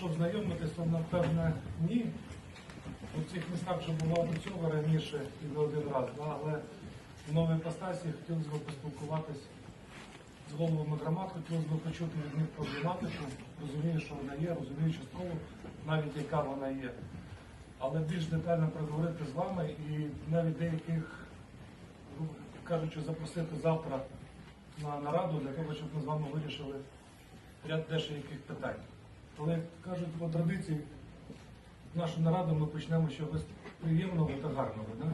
щоб знайомитись, то напевне ні. У цих містах вже бував до цього раніше і не один раз, але в новій іпостасі хотілося б поспілкуватись з головами громад, хотілося б почути від них проблематику, розумію, що вона є, розумію частково, навіть яка вона є. Але більш детально проговорити з вами і навіть деяких, кажучи, запросити завтра на нараду для того, щоб ми з вами вирішили ряд деяких питань. Але кажуть по традиції, нашу нараду ми почнемо з чогось приємного та гарного. Да?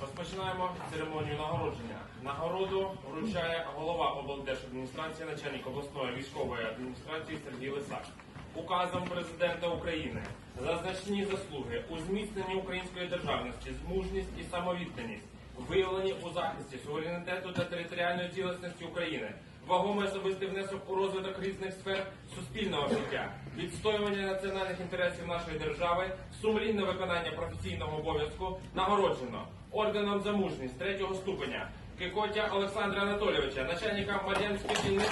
Розпочинаємо церемонію нагородження. Нагороду вручає голова облдержадміністрації, начальник обласної військової адміністрації Сергій Лисак. Указом президента України за значні заслуги у зміцненні української державності, змужність і самовідданість, виявлені у захисті суверенітету та територіальної цілісності України, вагомий особистий внесок у розвиток різних сфер суспільного життя, відстоювання національних інтересів нашої держави, сумлінне виконання професійного обов'язку нагороджено орденом за мужність третього ступеня Кикотя Олександра Анатолійовича, начальника Мар'янської дільниці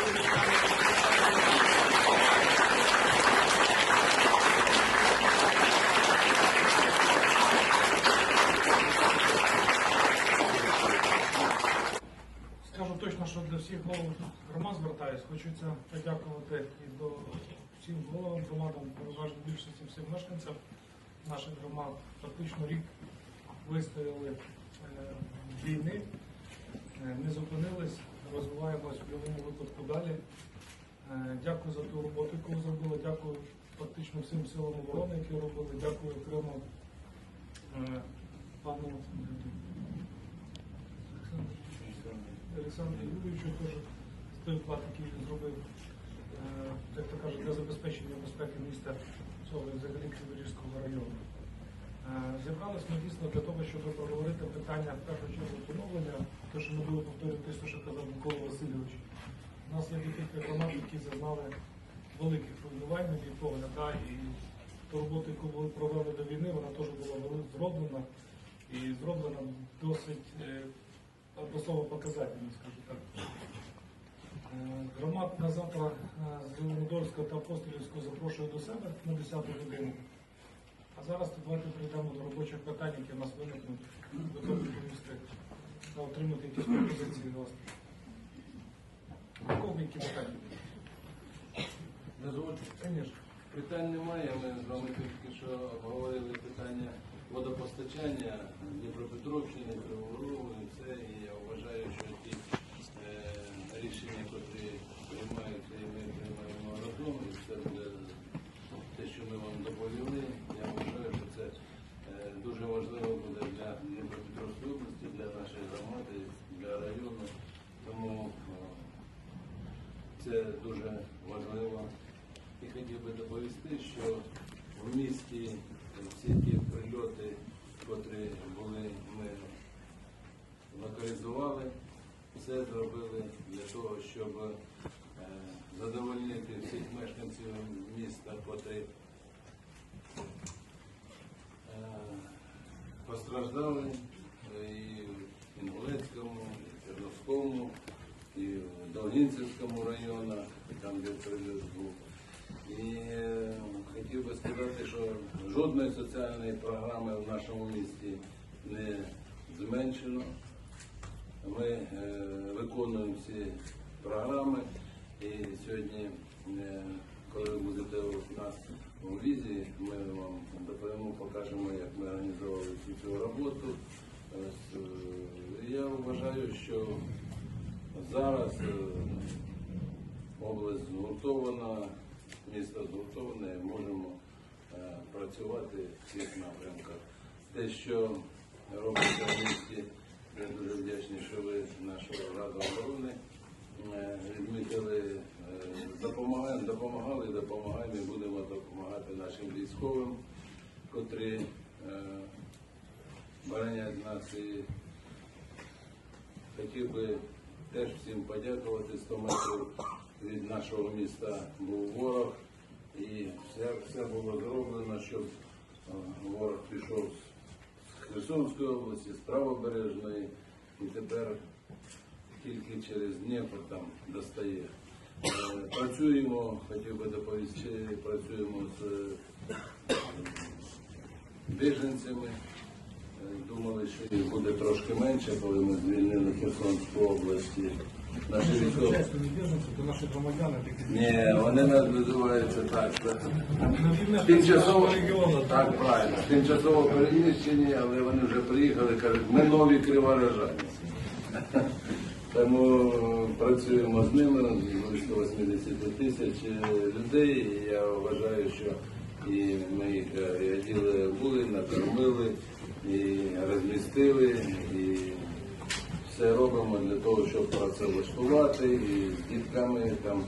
Що для всіх голов громад звертаюсь. Хочеться подякувати і до всім головам громадам, переважно більшості всім мешканцям наших громад. Фактично рік вистояли е, війни, е, не зупинились, розвиваємось в будь-якому випадку далі. Е, Дякую за ту роботу, яку зробили. Дякую фактично всім силам оборони, які робили. Дякую окремо пану Олександру Юрійовичу теж вклад, який він зробив, е, як то кажуть, для забезпечення безпеки міста цього взагалі Криворізького району. Е, Зібрались ми дійсно для того, щоб проговорити питання в першу чергу поновлення, те, що ми будемо повторювати, що казав Микола Васильович. У нас є декілька громад, які зазнали великих руйнувань, на мій і ту роботу, яку провели односово показательно, скажу так. Е, Громад на завтра е, з Зеленодольського та Апостолівського запрошую до себе на 10 годину. А зараз то давайте прийдемо до робочих питань, які в нас виникнуть, готові відповісти та отримати якісь пропозиції від вас. У кого які питання? Дозвольте. Звісно. Питань немає. Ми з вами тільки що обговорили питання Водопостачання Дніпропетровщини, Кривого Рогу і. І я вважаю, що ті е, рішення, які приймаються, і ми приймаємо разом, і це буде те, що ми вам доповіли. Я вважаю, що це е, дуже важливо буде для Дніпропетровської області, для нашої громади, для району. Тому е, це дуже важливо. І хотів би доповісти, що в місті всі ті котрі були, ми локалізували, все зробили для того, щоб е, задовольнити всіх мешканців міста, котрі е, постраждали е, і в Інгулецькому, і в Терновському, і в Долгінцівському районах, там, де прильот був. І е, хотів би сказати, що жодної соціальної програми в нашому місті не зменшено. Ми е, виконуємо всі програми. І сьогодні, е, коли ви будете у нас у візі, ми вам доповімо, покажемо, як ми організовували всю цю роботу. Е, Я вважаю, що зараз е, область згуртована, місто згуртоване, можемо е, працювати в цих напрямках. Те, що робиться в місті, я дуже вдячний, що ви нашу раду оборони е, відмітили, е, допомагаємо, допомагали, допомагаємо і будемо допомагати нашим військовим, котрі боронять нас і Хотів би теж всім подякувати 100 метрів від нашого міста був ворог. І все, все було зроблено, щоб е, ворог пішов з Херсонської області, з правобережної, і тепер тільки через Дніпро там достає. Е, Працюємо, хотів би доповісти, працюємо з е, біженцями. Думали, що їх буде трошки менше, коли ми звільнили Херсонську область. Наші військові. Ні, вони нас називаються так. Тимчасово так правильно. Тимчасово переміщені, але вони вже приїхали, кажуть, ми нові криворожані. Тому працюємо з ними, близько 80 тисяч людей. І я вважаю, що і ми їх е, оділи були, накормили, і розмістили, і все робимо для того, щоб працевлаштувати і з дітками там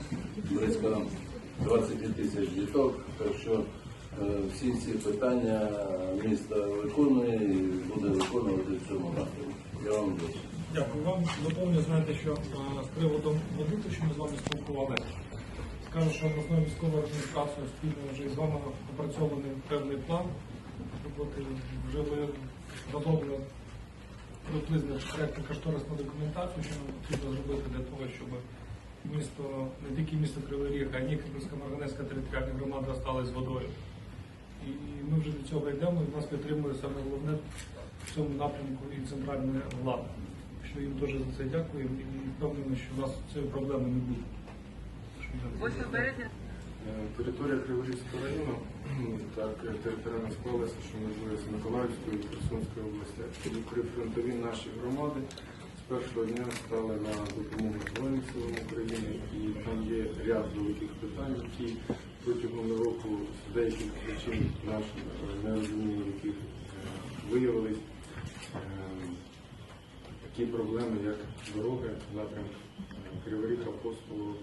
близько 20 тисяч діток. Так що е, всі ці питання місто виконує і буде виконувати в цьому напрямку. Я вам дякую. Дякую вам. Доповню, знаєте, що е, з приводом води, що ми з вами спілкувалися, скажу, що обласною військовою адміністрацією спільно вже з вами опрацьований певний план роботи. Вже розробили приблизно проєктну кошторисну документацію, що нам потрібно зробити для того, щоб місто, не тільки місто Кривий Ріг, а й Нікопольська Марганецька територіальна громада осталась з водою. І ми вже до цього йдемо, і нас підтримує саме головне в цьому напрямку і центральна влада. Що їм теж за це дякуємо і впевнений, що у нас цієї проблеми не буде. 8 березня Територія Криворізького району так е, територіально склалася, що межує з Миколаївською і Херсонською областях. Прифронтові наші громади з першого дня стали на допомогу Збройним силам України, і там є ряд великих питань, які протягом року з деяких причин наші е, нерозуміння, яких е, виявились. Е, такі проблеми, як дороги, напрямок Кривий Ріг, Апостолу,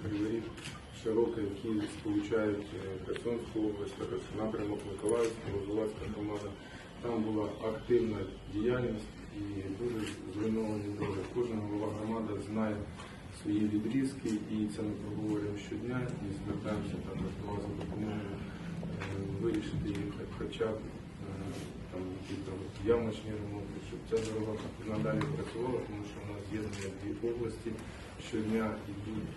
широке, які сполучають е, Херсонську область, напрямок Миколаївська, Лозовацька громада. Там була активна діяльність і дуже зруйновані дороги. Кожна голова громади знає свої відрізки, і це ми проговорюємо щодня і звертаємося також до вас за допомогою е, вирішити їх хоча б е, там ямочні ремонти, щоб ця дорога надалі працювала, тому що у нас з'єднання дві області. Щодня йдуть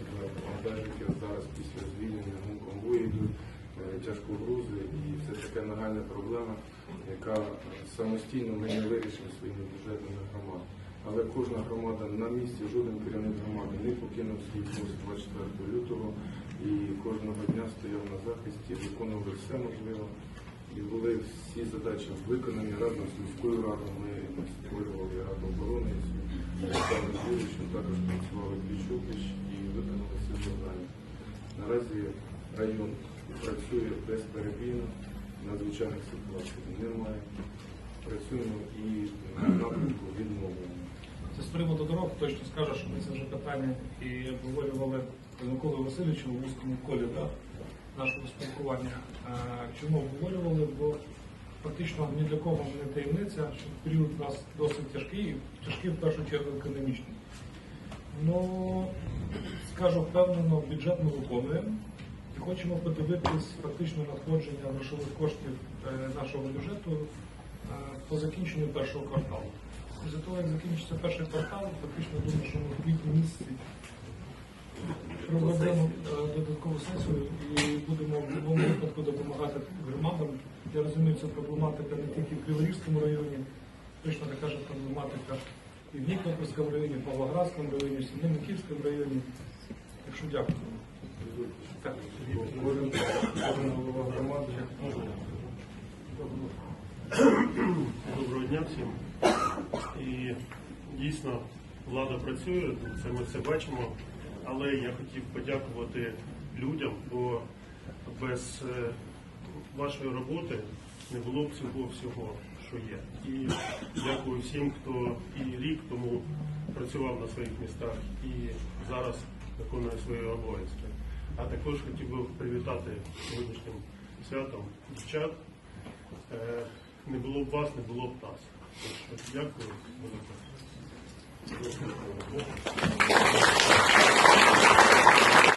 вантажники, зараз після звільнення конвої йдуть е, тяжкогрузи, і це така нагальна проблема, яка самостійно ми не вирішимо своїми бюджетами громад. Але кожна громада на місці, жоден керівник громади не покинув свій пост 24 лютого і кожного дня стояв на захисті, виконували все можливе. І були всі задачі виконані разом з міською радою. Ми створювали Юрійовичем, також працювали пліч і виконали всі завдання. Наразі район працює безперебійно, надзвичайних ситуацій немає. Працюємо і на напрямку відновлення. Це з приводу дорог точно скажу, що ми це вже питання і обговорювали з Миколою Васильовичем у вузькому колі да, нашого спілкування. Чому обговорювали? Бо фактично ні для кого не таємниця, що період у нас досить тяжкий, тяжкий в першу чергу економічний. Ну, скажу впевнено, бюджет ми виконуємо і хочемо подивитись фактично надходження грошових коштів е, нашого бюджету е, по закінченню першого кварталу. Після того, як закінчиться перший квартал, фактично думаю, що ми в квітні місяці проведемо е, додаткову сесію і будемо в будь-якому випадку допомагати громадам. Я розумію, це проблематика не тільки в Криворізькому районі, точно така ж проблематика і в Нікопольському районі, в Павлоградському районі, в Сім'яниківському районі. Так що дякую. Громади Доброго дня всім. І дійсно влада працює, це ми все бачимо. Але я хотів подякувати людям, бо без е, вашої роботи не було б цього всього, що є. І дякую всім, хто і рік тому працював на своїх містах і зараз виконує свої обов'язки. А також хотів би привітати сьогоднішнім святом дівчат. Е, Не було б вас, не було б нас. Дякую. велике.